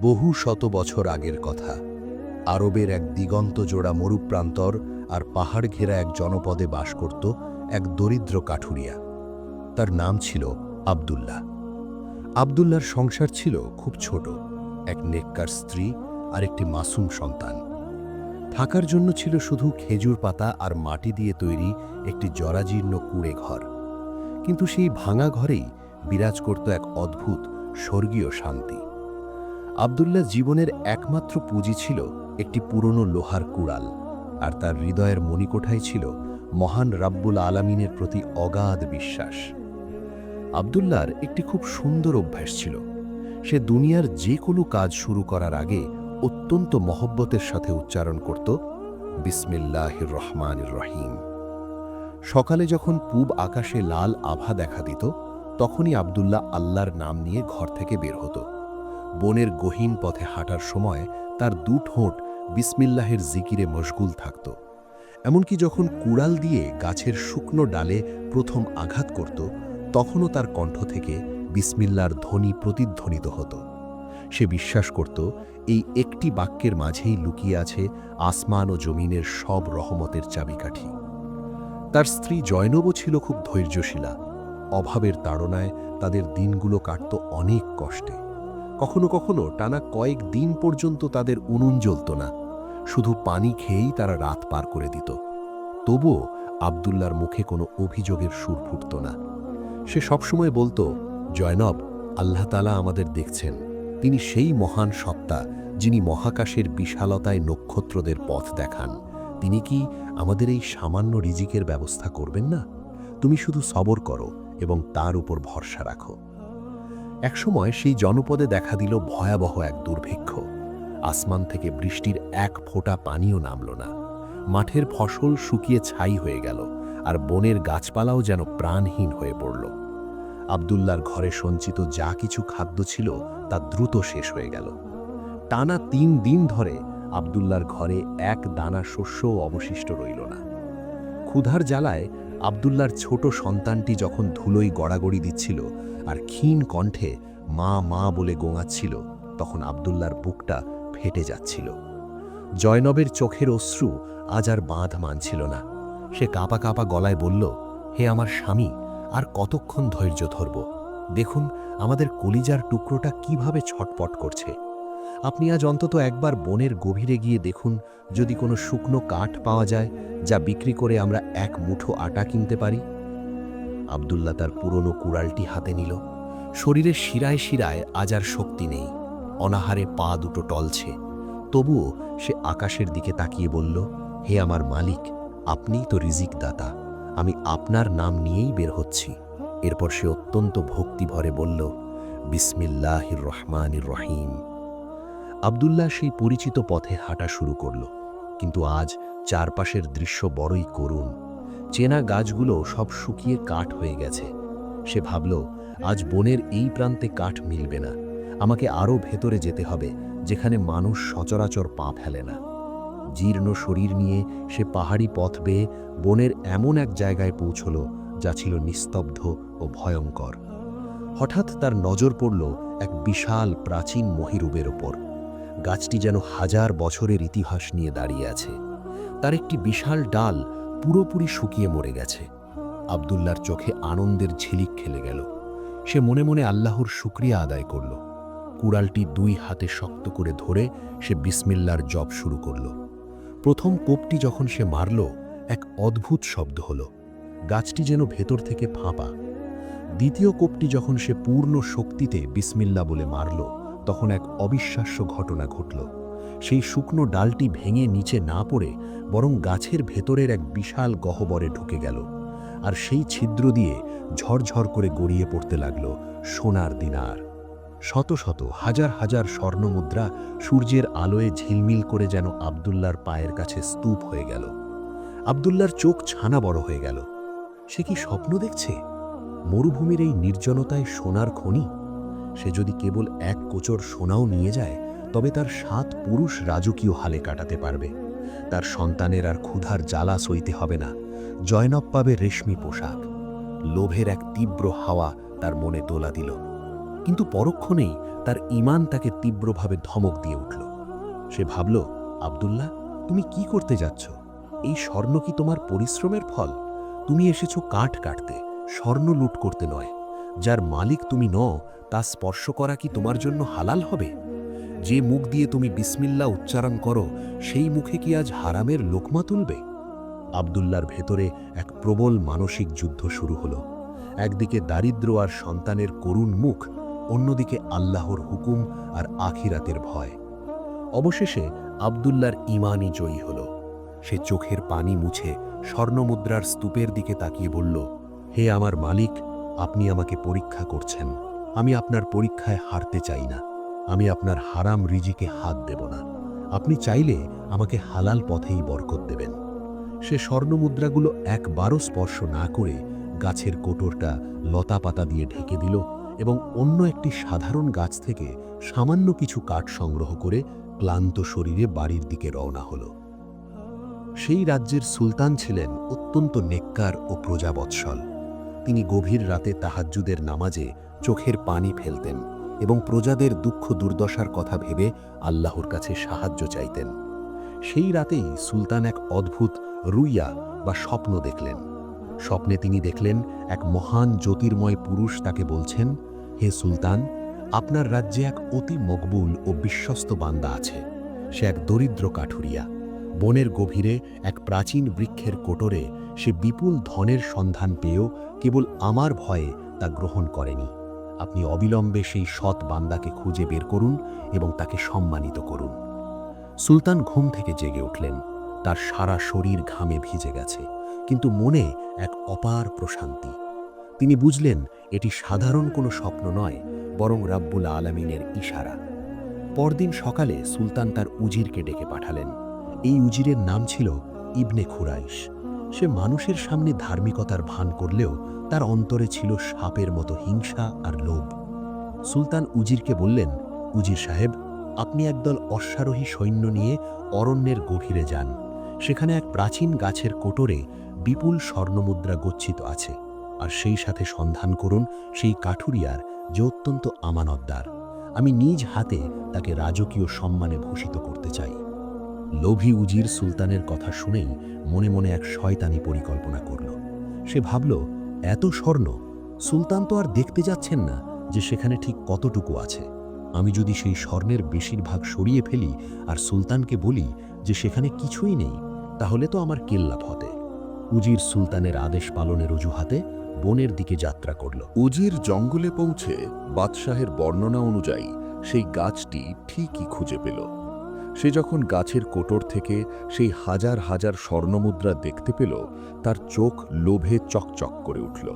বহু শত বছর আগের কথা। আরবের এক দিগন্ত জোড়া মরুপ্রান্তর আর পাহাড় ঘেরা এক জনপদে বাস করত এক দরিদ্র কাঠুরিয়া। তার নাম ছিল আবদুল্লাহ। আবদুল্লার সংসার ছিল খুব ছোট, এক নেককার স্ত্রী আর একটি মাসুম সন্তান। থাকার জন্য ছিল শুধু খেজুর পাতা আর মাটি দিয়ে তৈরি একটি জরাজীর্ণ কুড়ে ঘর। কিন্তু সেই ভাঙা ঘরেই বিরাজ করত এক অদ্ভুত স্বর্গীয় শান্তি। আবদুল্লাহ জীবনের একমাত্র পুঁজি ছিল একটি পুরনো লোহার কুড়াল, আর তার হৃদয়ের মণিকোঠায় ছিল মহান রাব্বুল আলামিনের প্রতি অগাধ বিশ্বাস। আবদুল্লার একটি খুব সুন্দর অভ্যাস ছিল। সে দুনিয়ার যে কোনো কাজ শুরু করার আগে অত্যন্ত মহব্বতের সাথে উচ্চারণ করত, বিসমিল্লাহির রহমান রহিম। সকালে যখন পূব আকাশে লাল আভা দেখা দিত, তখনই আবদুল্লাহ আল্লাহর নাম নিয়ে ঘর থেকে বের হতো। বনের গহীন পথে হাঁটার সময় তার দু ঠোঁট বিসমিল্লাহের জিকিরে মশগুল থাকত। এমনকি যখন কুড়াল দিয়ে গাছের শুকনো ডালে প্রথম আঘাত করত, তখনও তার কণ্ঠ থেকে বিসমিল্লার ধ্বনি প্রতিধ্বনিত হতো। সে বিশ্বাস করত, এই একটি বাক্যের মাঝেই লুকিয়ে আছে আসমান ও জমিনের সব রহমতের চাবিকাঠি। তার স্ত্রী জয়নবও ছিল খুব ধৈর্যশীলা। অভাবের তাড়নায় তাদের দিনগুলো কাটত অনেক কষ্টে। কখনো কখনো টানা কয়েক দিন পর্যন্ত তাদের উনুন জ্বলত না। শুধু পানি খেয়েই তারা রাত পার করে দিত। তবুও আবদুল্লার মুখে কোনো অভিযোগের সুর ফুটত না। সে সবসময় বলতো, জয়নব, আল্লাহ তালা আমাদের দেখছেন। তিনি সেই মহান সত্তা যিনি মহাকাশের বিশালতায় নক্ষত্রদের পথ দেখান। তিনি কি আমাদের এই সামান্য রিজিকের ব্যবস্থা করবেন না? তুমি শুধু সবর করো এবং তার উপর ভরসা রাখো। একসময় সেই জনপদে দেখা দিল ভয়াবহ এক দুর্ভিক্ষ। আসমান থেকে বৃষ্টির এক ফোঁটা পানিও নামল না। মাঠের ফসল শুকিয়ে ছাই হয়ে গেল, আর বনের গাছপালাও যেন প্রাণহীন হয়ে পড়ল। আবদুল্লার ঘরে সঞ্চিত যা কিছু খাদ্য ছিল, তা দ্রুত শেষ হয়ে গেল। টানা তিন দিন ধরে আবদুল্লার ঘরে এক দানা শস্যও অবশিষ্ট রইল না। ক্ষুধার জ্বালায় আবদুল্লার ছোট সন্তানটি যখন ধুলোই গড়াগড়ি দিচ্ছিল আর ক্ষীণ কণ্ঠে মা মা বলে গোঙাচ্ছিল, তখন আবদুল্লার বুকটা ফেটে যাচ্ছিল। জয়নবের চোখের অশ্রু আজ আর বাঁধ মানছিল না। সে কাঁপা কাঁপা গলায় বলল, হে আমার স্বামী, আর কতক্ষণ ধৈর্য ধরব? দেখুন, আমাদের কলিজার টুকরোটা কীভাবে ছটপট করছে। আপনি আজ অন্তত একবার বনের গভীরে গিয়ে দেখুন, যদি কোনো শুকনো কাঠ পাওয়া যায়, যা বিক্রি করে আমরা এক মুঠো আটা কিনতে পারি। আবদুল্লাহ তার পুরনো কুড়ালটি হাতে নিল। শরীরের শিরায় শিরায় আজ আর শক্তি নেই। অনাহারে পা দুটো টলছে। তবুও সে আকাশের দিকে তাকিয়ে বলল, হে আমার মালিক, আপনিই তো রিজিক দাতা আমি আপনার নাম নিয়েই বের হচ্ছি। এরপর সে অত্যন্ত ভক্তি ভরে বলল, বিসমিল্লাহির রহমানির রহিম। আবদুল্লাহ সেই পরিচিত পথে হাঁটা শুরু করল। কিন্তু আজ চারপাশের দৃশ্য বড়ই করুণ। চেনা গাছগুলো সব শুকিয়ে কাঠ হয়ে গেছে। সে ভাবল, আজ বনের এই প্রান্তে কাঠ মিলবে না। আমাকে আরও ভেতরে যেতে হবে, যেখানে মানুষ সচরাচর পা ফেলে না। জীর্ণ শরীর নিয়ে সে পাহাড়ি পথ বেয়ে বনের এমন এক জায়গায় পৌঁছল, যা ছিল নিস্তব্ধ ও ভয়ঙ্কর। হঠাৎ তার নজর পড়ল এক বিশাল প্রাচীন মহিরূপের ওপর। গাছটি যেন হাজার বছরের ইতিহাস নিয়ে দাঁড়িয়ে আছে। তার একটি বিশাল ডাল পুরোপুরি শুকিয়ে মরে গেছে। আবদুল্লার চোখে আনন্দের ঝিলিক খেলে গেল। সে মনে মনে আল্লাহর শুক্রিয়া আদায় করল। কুড়ালটি দুই হাতে শক্ত করে ধরে সে বিসমিল্লার জব শুরু করল। প্রথম কোপটি যখন সে মারল, এক অদ্ভুত শব্দ হল। গাছটি যেন ভেতর থেকে ফাঁপা। দ্বিতীয় কোপটি যখন সে পূর্ণ শক্তিতে বিসমিল্লা বলে মারল, তখন এক অবিশ্বাস্য ঘটনা ঘটল। সেই শুকনো ডালটি ভেঙে নিচে না পড়ে বরং গাছের ভেতরের এক বিশাল গহ্বরে ঢুকে গেল আর সেই ছিদ্র দিয়ে ঝরঝর করে গড়িয়ে পড়তে লাগল সোনার দিনার। শত শত, হাজার হাজার স্বর্ণমুদ্রা সূর্যের আলোয় ঝিলমিল করে যেন আবদুল্লার পায়ের কাছে স্তূপ হয়ে গেল। আবদুল্লার চোখ ছানা বড় হয়ে গেল। সে কি স্বপ্ন দেখছে? মরুভূমির এই নির্জনতায় সোনার খনি? সে যদি কেবল এক কোচর সোনাও নিয়ে যায় তবে তার সাত পুরুষ রাজকীয় হালে কাটাতে পারবে। তার সন্তানের আর ক্ষুধার জ্বালা সইতে হবে না। জয়নব পাবে রেশমি পোশাক। লোভের এক তীব্র হাওয়া তার মনে তোলা দিল। কিন্তু পরক্ষণেই তার ইমান তাকে তীব্রভাবে ধমক দিয়ে উঠল। সে ভাবল, আব্দুল্লাহ, তুমি কি করতে যাচ্ছ? এই স্বর্ণ কি তোমার পরিশ্রমের ফল? তুমি এসেছ কাঠ কাটতে, স্বর্ণ লুট করতে নয়। যার মালিক তুমি ন তা স্পর্শ করা কি তোমার জন্য হালাল হবে? যে মুখ দিয়ে তুমি বিসমিল্লা উচ্চারণ করো, সেই মুখে কি আজ হারামের লোকমা তুলবে? আবদুল্লার ভেতরে এক প্রবল মানসিক যুদ্ধ শুরু হলো। একদিকে দারিদ্র আর সন্তানের করুণ মুখ, অন্যদিকে আল্লাহর হুকুম আর আখিরাতের ভয়। অবশেষে আবদুল্লার ইমানই জয়ী হল। সে চোখের পানি মুছে স্বর্ণমুদ্রার স্তূপের দিকে তাকিয়ে বলল, হে আমার মালিক, আপনি আমাকে পরীক্ষা করছেন। আমি আপনার পরীক্ষায় হারতে চাই না। আমি আপনার হারাম রিজিকে হাত দেব না। আপনি চাইলে আমাকে হালাল পথেই বরকত দেবেন। সে স্বর্ণমুদ্রাগুলো একবারও স্পর্শ না করে গাছের কোটরটা লতা পাতা দিয়ে ঢেকে দিল এবং অন্য একটি সাধারণ গাছ থেকে সামান্য কিছু কাঠ সংগ্রহ করে ক্লান্ত শরীরে বাড়ির দিকে রওনা হল। সেই রাজ্যের সুলতান ছিলেন অত্যন্ত নেককার ও প্রজাবৎসল। তিনি গভীর রাতে তাহাজ্জুদের নামাজে চোখের পানি ফেলতেন। এবং প্রজাদের দুঃখ দুর্দশার কথা ভেবে আল্লাহর কাছে সাহায্য চাইতেন। সেই রাতেই সুলতান এক অদ্ভুত রুইয়া বা স্বপ্ন দেখলেন। স্বপ্নে তিনি দেখলেন এক মহান জ্যোতির্ময় পুরুষ তাকে বলছেন, হে সুলতান, আপনার রাজ্যে এক অতি মকবুল ও বিশ্বস্ত বান্দা আছে। সে এক দরিদ্র কাঠুরিয়া। বনের গভীরে এক প্রাচীন বৃক্ষের কোটরে সে বিপুল ধনের সন্ধান পেয়েও কেবল আমার ভয়ে তা গ্রহণ করেনি। আপনি অবিলম্বে সেই সৎ বান্দাকে খুঁজে বের করুন এবং তাকে সম্মানিত করুন। সুলতান ঘুম থেকে জেগে উঠলেন। তার সারা শরীর ঘামে ভিজে গেছে, কিন্তু মনে এক অপার প্রশান্তি। তিনি বুঝলেন, এটি সাধারণ কোনো স্বপ্ন নয়, বরং রাব্বুল আলমিনের ইশারা। পরদিন সকালে সুলতান তার উজিরকে ডেকে পাঠালেন। এই উজিরের নাম ছিল ইবনে খুরাইশ। সে মানুষের সামনে ধার্মিকতার ভান করলেও তার অন্তরে ছিল সাপের মতো হিংসা আর লোভ। সুলতান উজিরকে বললেন, উজির সাহেব, আপনি একদল অশ্বারোহী সৈন্য নিয়ে অরণ্যের গভীরে যান। সেখানে এক প্রাচীন গাছের কোটরে বিপুল স্বর্ণমুদ্রা গচ্ছিত আছে। আর সেই সাথে সন্ধান করুন সেই কাঠুরিয়ার যে অত্যন্ত আমানতদার। আমি নিজ হাতে তাকে রাজকীয় সম্মানে ভূষিত করতে চাই। লোভী উজির সুলতানের কথা শুনেই মনে মনে এক শয়তানি পরিকল্পনা করল। সে ভাবল এত স্বর্ণ, সুলতান তো আর দেখতে যাচ্ছেন না যে সেখানে ঠিক কতটুকু আছে। আমি যদি সেই স্বর্ণের বেশিরভাগ সরিয়ে ফেলি আর সুলতানকে বলি যে সেখানে কিছুই নেই, তাহলে তো আমার কেল্লা ফতে উজির সুলতানের আদেশ পালনের অজুহাতে বনের দিকে যাত্রা করল। উজির জঙ্গলে পৌঁছে বাদশাহের বর্ণনা অনুযায়ী সেই গাছটি ঠিকই খুঁজে পেল। সে যখন গাছের কোটর থেকে সেই হাজার হাজার স্বর্ণমুদ্রা দেখতে পেল, তার চোখ লোভে চকচক করে উঠল।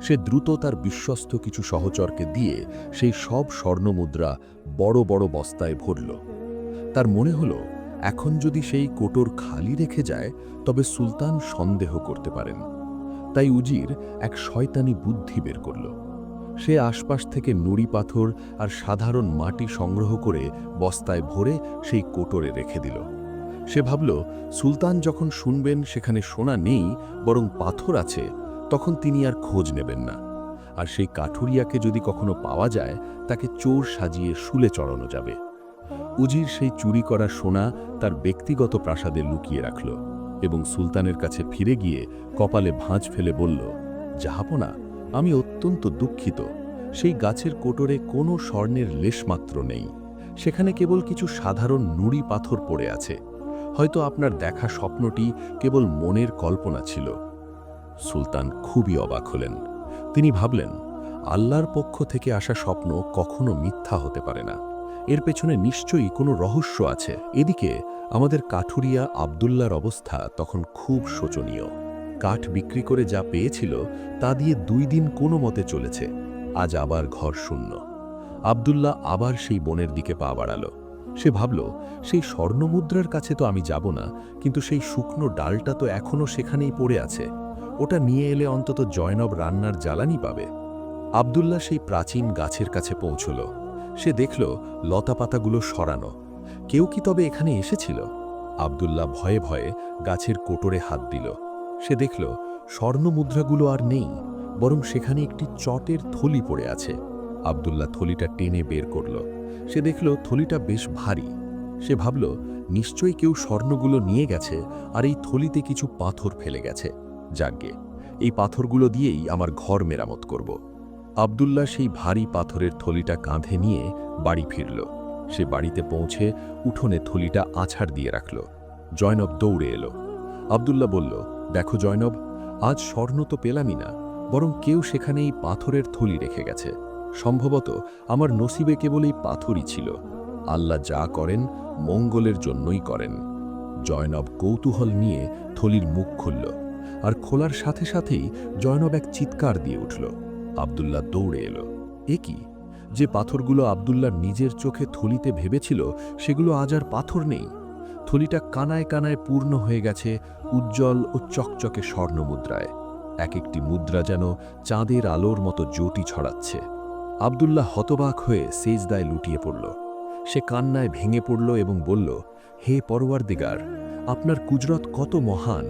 সে দ্রুত তার বিশ্বস্ত কিছু সহচরকে দিয়ে সেই সব স্বর্ণমুদ্রা বড় বড় বস্তায় ভরল। তার মনে হল, এখন যদি সেই কোটর খালি রেখে যায়, তবে সুলতান সন্দেহ করতে পারেন। তাই উজির এক শয়তানি বুদ্ধি বের করল। সে আশপাশ থেকে নুড়ি পাথর আর সাধারণ মাটি সংগ্রহ করে বস্তায় ভরে সেই কোটরে রেখে দিল। সে ভাবল, সুলতান যখন শুনবেন সেখানে সোনা নেই, বরং পাথর আছে, তখন তিনি আর খোঁজ নেবেন না। আর সেই কাঠুরিয়াকে যদি কখনো পাওয়া যায়, তাকে চোর সাজিয়ে শুলে চড়ানো যাবে। উজির সেই চুরি করা সোনা তার ব্যক্তিগত প্রাসাদে লুকিয়ে রাখল এবং সুলতানের কাছে ফিরে গিয়ে কপালে ভাঁজ ফেলে বলল জাহাপনা আমি অত্যন্ত দুঃখিত। সেই গাছের কোটরে কোনো স্বর্ণের লেশমাত্র নেই। সেখানে কেবল কিছু সাধারণ নুড়ি পাথর পড়ে আছে। হয়তো আপনার দেখা স্বপ্নটি কেবল মনের কল্পনা ছিল। সুলতান খুবই অবাক হলেন। তিনি ভাবলেন, আল্লাহর পক্ষ থেকে আসা স্বপ্ন কখনো মিথ্যা হতে পারে না। এর পেছনে নিশ্চয়ই কোনো রহস্য আছে। এদিকে আমাদের কাঠুরিয়া আবদুল্লার অবস্থা তখন খুব শোচনীয়। কাঠ বিক্রি করে যা পেয়েছিল তা দিয়ে দুই দিন কোনো মতে চলেছে। আজ আবার ঘর শূন্য। আবদুল্লাহ আবার সেই বনের দিকে পা বাড়াল। সে ভাবল, সেই স্বর্ণমুদ্রার কাছে তো আমি যাব না, কিন্তু সেই শুকনো ডালটা তো এখনও সেখানেই পড়ে আছে। ওটা নিয়ে এলে অন্তত জয়নব রান্নার জ্বালানি পাবে। আবদুল্লাহ সেই প্রাচীন গাছের কাছে পৌঁছল। সে দেখল, লতাপাতাগুলো সরানো। কেউ কি তবে এখানে এসেছিল? আবদুল্লাহ ভয়ে ভয়ে গাছের কোটরে হাত দিল। সে দেখল স্বর্ণমুদ্রাগুলো আর নেই, বরং সেখানে একটি চটের থলি পড়ে আছে। আবদুল্লাহ থলিটা টেনে বের করল। সে দেখল থলিটা বেশ ভারী। সে ভাবল, নিশ্চয়ই কেউ স্বর্ণগুলো নিয়ে গেছে আর এই থলিতে কিছু পাথর ফেলে গেছে। যাগ্গে এই পাথরগুলো দিয়েই আমার ঘর মেরামত করব। আবদুল্লাহ সেই ভারী পাথরের থলিটা কাঁধে নিয়ে বাড়ি ফিরল। সে বাড়িতে পৌঁছে উঠোনে থলিটা আছাড় দিয়ে রাখল। জয়নব দৌড়ে এলো। আবদুল্লাহ বলল, দেখো জয়নব, আজ স্বর্ণ তো পেলামই না, বরং কেউ সেখানে এই পাথরের থলি রেখে গেছে। সম্ভবত আমার নসিবে কেবল এই পাথরই ছিল। আল্লাহ যা করেন, মঙ্গলের জন্যই করেন। জয়নব কৌতূহল নিয়ে থলির মুখ খুলল, আর খোলার সাথে সাথেই জয়নব এক চিৎকার দিয়ে উঠল। আবদুল্লাহ দৌড়ে এলো। এ কি? যে পাথরগুলো আবদুল্লার নিজের চোখে থলিতে ভেবেছিল, সেগুলো আজ আর পাথর নেই? থলিটা কানায় কানায় পূর্ণ হয়ে গেছে উজ্জ্বল ও চকচকে স্বর্ণ মুদ্রায় এক একটি মুদ্রা যেন চাঁদের আলোর মতো জটি ছড়াচ্ছে। আবদুল্লাহ হতবাক হয়ে সেজদায় লুটিয়ে পড়ল। সে কান্নায় ভেঙে পড়ল এবং বলল, হে পরওয়ার দিগার আপনার কুজরত কত মহান।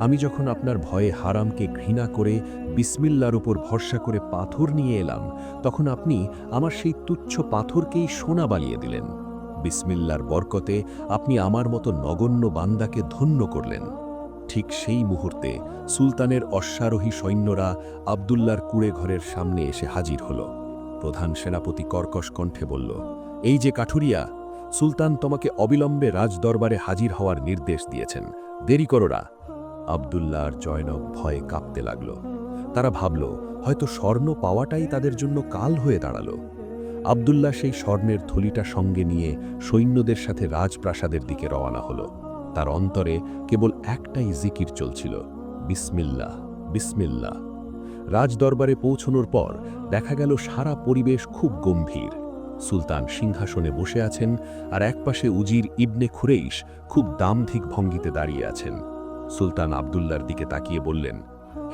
আমি যখন আপনার ভয়ে হারামকে ঘৃণা করে বিসমিল্লার উপর ভরসা করে পাথর নিয়ে এলাম, তখন আপনি আমার সেই তুচ্ছ পাথরকেই সোনা বানিয়ে দিলেন। বিসমিল্লার বরকতে আপনি আমার মতো নগণ্য বান্দাকে ধন্য করলেন। ঠিক সেই মুহূর্তে সুলতানের অশ্বারোহী সৈন্যরা আবদুল্লার কুড়ে ঘরের সামনে এসে হাজির হল। প্রধান সেনাপতি কর্কশ কণ্ঠে বলল, এই যে কাঠুরিয়া, সুলতান তোমাকে অবিলম্বে রাজদরবারে হাজির হওয়ার নির্দেশ দিয়েছেন। দেরি করোরা আবদুল্লাহ আর জয়নব ভয়ে কাঁপতে লাগল। তারা ভাবল, হয়তো স্বর্ণ পাওয়াটাই তাদের জন্য কাল হয়ে দাঁড়াল। আবদুল্লাহ সেই স্বর্ণের থলিটা সঙ্গে নিয়ে সৈন্যদের সাথে রাজপ্রাসাদের দিকে রওনা হলো। তার অন্তরে কেবল একটাই জিকির চলছিল, বিসমিল্লাহ বিসমিল্লাহ। রাজদরবারে পৌঁছনোর পর দেখা গেল সারা পরিবেশ খুব গম্ভীর। সুলতান সিংহাসনে বসে আছেন আর একপাশে উজির ইবনে খুরেইশ খুব দামধিক ভঙ্গিতে দাঁড়িয়ে আছেন। সুলতান আবদুল্লার দিকে তাকিয়ে বললেন,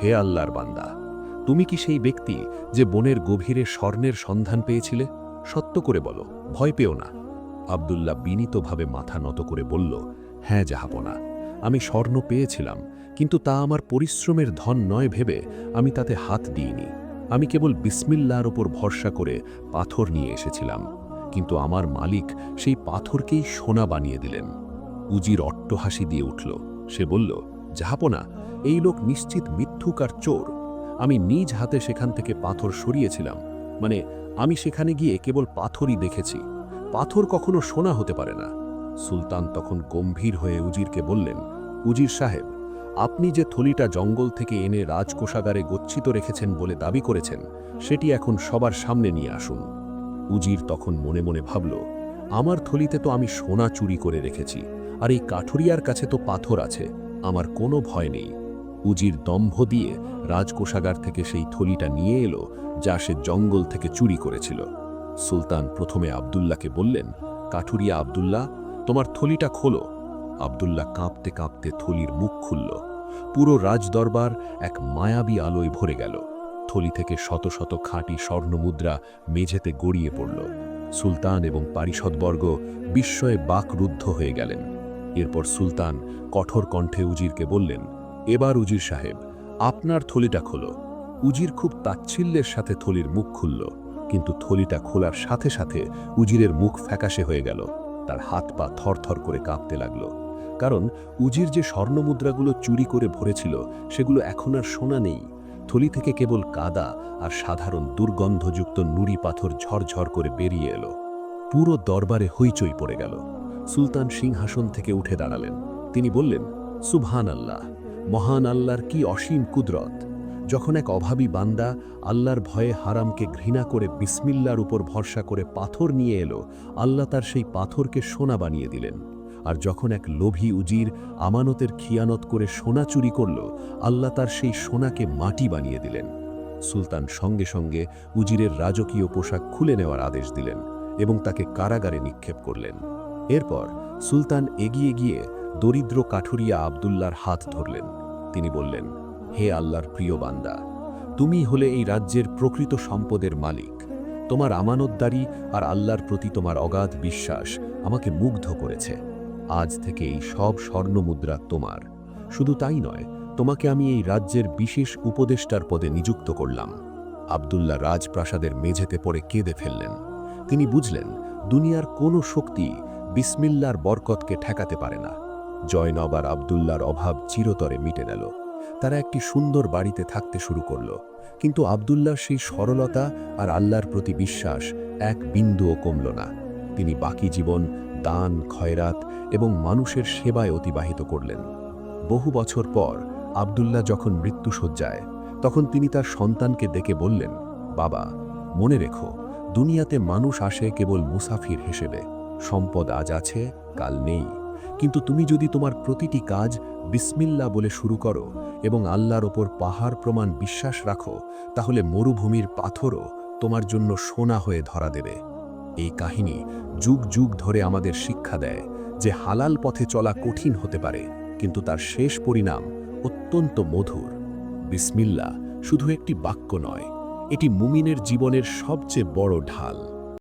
হে আল্লাহর বান্দা তুমি কি সেই ব্যক্তি যে বনের গভীরে স্বর্ণের সন্ধান পেয়েছিলে? সত্য করে বলো, ভয় পেও না। আবদুল্লাহ বিনীতভাবে মাথা নত করে বলল হ্যাঁ জাহাপনা, আমি স্বর্ণ পেয়েছিলাম, কিন্তু তা আমার পরিশ্রমের ধন নয় ভেবে আমি তাতে হাত দিইনি। আমি কেবল বিসমিল্লার ওপর ভরসা করে পাথর নিয়ে এসেছিলাম, কিন্তু আমার মালিক সেই পাথরকেই সোনা বানিয়ে দিলেন। উজির অট্টহাসি দিয়ে উঠল। সে বলল, জাহাপনা, এই লোক নিশ্চিত মিথ্যুক আর চোর। আমি নিজ হাতে সেখান থেকে পাথর সরিয়েছিলাম। মানে আমি সেখানে গিয়ে কেবল পাথরই দেখেছি। পাথর কখনো সোনা হতে পারে না। সুলতান তখন গম্ভীর হয়ে উজিরকে বললেন, উজির সাহেব, আপনি যে থলিটা জঙ্গল থেকে এনে রাজকোষাগারে গচ্ছিত রেখেছেন বলে দাবি করেছেন, সেটি এখন সবার সামনে নিয়ে আসুন। উজির তখন মনে মনে ভাবল, আমার থলিতে তো আমি সোনা চুরি করে রেখেছি, আর এই কাঠুরিয়ার কাছে তো পাথর আছে, আমার কোনো ভয় নেই। উজির দম্ভ দিয়ে রাজকোষাগার থেকে সেই থলিটা নিয়ে এলো, যা সে জঙ্গল থেকে চুরি করেছিল। সুলতান প্রথমে আবদুল্লাহকে বললেন, কাঠুরিয়া আবদুল্লাহ, তোমার থলিটা খোলো। আবদুল্লাহ কাঁপতে কাঁপতে থলির মুখ খুলল। পুরো রাজদরবার এক মায়াবী আলোয় ভরে গেল। থলি থেকে শত শত খাঁটি স্বর্ণমুদ্রা মেঝেতে গড়িয়ে পড়ল। সুলতান এবং পারিষদবর্গ বিস্ময়ে বাকরুদ্ধ হয়ে গেলেন। এরপর সুলতান কঠোর কণ্ঠে উজিরকে বললেন এবার উজির সাহেব, আপনার থলিটা খোলো। উজির খুব তাচ্ছিল্যের সাথে থলির মুখ খুলল, কিন্তু থলিটা খোলার সাথে সাথে উজিরের মুখ ফ্যাকাশে হয়ে গেল। তার হাত পা থরথর করে কাঁপতে লাগল। কারণ উজির যে স্বর্ণমুদ্রাগুলো চুরি করে ভরেছিল, সেগুলো এখন আর সোনা নেই। থলি থেকে কেবল কাদা আর সাধারণ দুর্গন্ধযুক্ত নুড়ি পাথর ঝরঝর করে বেরিয়ে এলো। পুরো দরবারে হইচই পড়ে গেল। সুলতান সিংহাসন থেকে উঠে দাঁড়ালেন। তিনি বললেন সুবহান আল্লাহ মহান আল্লাহর কি অসীম কুদরত? যখন এক অভাবী বান্দা আল্লাহর ভয়ে হারামকে ঘৃণা করে বিসমিল্লার উপর ভরসা করে পাথর নিয়ে এলো, আল্লাহ তার সেই পাথরকে সোনা বানিয়ে দিলেন। আর যখন এক লোভী উজির আমানতের খিয়ানত করে সোনা চুরি করল, আল্লাহ তার সেই সোনাকে মাটি বানিয়ে দিলেন। সুলতান সঙ্গে সঙ্গে উজিরের রাজকীয় পোশাক খুলে নেওয়ার আদেশ দিলেন এবং তাকে কারাগারে নিক্ষেপ করলেন। এরপর সুলতান এগিয়ে গিয়ে দরিদ্র কাঠুরিয়া আবদুল্লার হাত ধরলেন। তিনি বললেন, হে আল্লাহর প্রিয় বান্দা, তুমি হলে এই রাজ্যের প্রকৃত সম্পদের মালিক। তোমার আমানতদারি আর আল্লাহর প্রতি তোমার অগাধ বিশ্বাস আমাকে মুগ্ধ করেছে। আজ থেকে এই সব স্বর্ণমুদ্রা তোমার। শুধু তাই নয়, তোমাকে আমি এই রাজ্যের বিশেষ উপদেষ্টার পদে নিযুক্ত করলাম। আবদুল্লাহ রাজপ্রাসাদের মেঝেতে পড়ে কেঁদে ফেললেন। তিনি বুঝলেন, দুনিয়ার কোনো শক্তি বিসমিল্লার বরকতকে ঠেকাতে পারে না। জয়নব আর আবদুল্লার অভাব চিরতরে মিটে গেল। তারা একটি সুন্দর বাড়িতে থাকতে শুরু করল। কিন্তু আবদুল্লার সেই সরলতা আর আল্লাহর প্রতি বিশ্বাস এক বিন্দুও কমল না। তিনি বাকি জীবন দান, খয়রাত এবং মানুষের সেবায় অতিবাহিত করলেন। বহু বছর পর আবদুল্লাহ যখন মৃত্যুসজ্জায় তখন তিনি তার সন্তানকে ডেকে বললেন, বাবা, মনে রেখো, দুনিয়াতে মানুষ আসে কেবল মুসাফির হিসেবে। সম্পদ আজ আছে, কাল নেই। কিন্তু তুমি যদি তোমার প্রতিটি কাজ বিসমিল্লা বলে শুরু করো এবং আল্লাহর ওপর পাহাড় প্রমাণ বিশ্বাস রাখো, তাহলে মরুভূমির পাথরও তোমার জন্য সোনা হয়ে ধরা দেবে। এই কাহিনী যুগ যুগ ধরে আমাদের শিক্ষা দেয় যে হালাল পথে চলা কঠিন হতে পারে, কিন্তু তার শেষ পরিণাম অত্যন্ত মধুর। বিসমিল্লা শুধু একটি বাক্য নয়, এটি মুমিনের জীবনের সবচেয়ে বড় ঢাল।